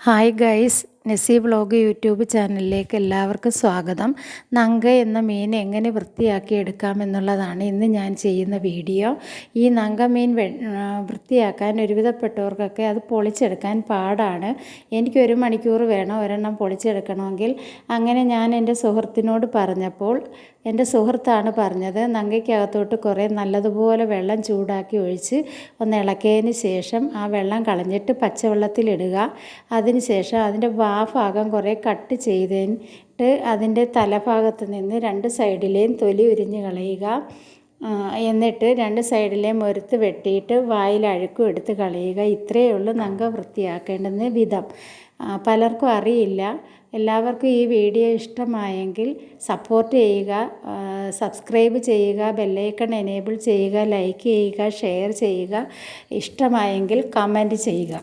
Hi guys Nesi vlog YouTube ചാനലിലേക്ക് എല്ലാവർക്കും സ്വാഗതം. നങ്ക എന്ന മീൻ എങ്ങനെ വൃത്തിയാക്കി എടുക്കാമെന്നുള്ളതാണ് ഇന്ന് ഞാൻ ചെയ്യുന്ന വീഡിയോ. ഈ നങ്ക മീൻ വൃത്തിയാക്കാൻ ഒരുവിധപ്പെട്ടവർക്കൊക്കെ അത് പൊളിച്ചെടുക്കാൻ പാടാണ്. എനിക്ക് ഒരു മണിക്കൂർ വേണം ഒരെണ്ണം പൊളിച്ചെടുക്കണമെങ്കിൽ. അങ്ങനെ ഞാൻ എന്റെ സുഹൃത്തിനോട് പറഞ്ഞപ്പോൾ എന്റെ സുഹൃത്താണ് പറഞ്ഞത് നങ്കയ്ക്കകത്തോട്ട് കുറേ നല്ലതുപോലെ വെള്ളം ചൂടാക്കി ഒഴിച്ച് ഒന്ന് ഇളക്കിയതിന് ശേഷം ആ വെള്ളം കളഞ്ഞിട്ട് പച്ചവെള്ളത്തിലിടുക. അതിന് ശേഷം അതിന്റെ വാ ഭാഗം കുറേ കട്ട് ചെയ്തിട്ട് അതിന്റെ തലഭാഗത്ത് നിന്ന് രണ്ട് സൈഡിലെയും തൊലി ഉരിഞ്ഞ് കളയുക. എന്നിട്ട് രണ്ട് സൈഡിലെയും മുരത്ത് വെട്ടിയിട്ട് വായിൽ അഴുക്കും എടുത്ത് കളയുക. ഇത്രയേ ഉള്ളൂ നങ്ക വൃത്തിയാക്കേണ്ടുന്ന വിധം. പലർക്കും അറിയില്ല. എല്ലാവർക്കും ഈ വീഡിയോ ഇഷ്ടമായെങ്കിൽ സപ്പോർട്ട് ചെയ്യുക സബ്സ്ക്രൈബ് ചെയ്യുക ബെല്ലൈക്കൺ എനേബിൾ ചെയ്യുക ലൈക്ക് ചെയ്യുക ഷെയർ ചെയ്യുക. ഇഷ്ടമായെങ്കിൽ കമന്റ് ചെയ്യുക.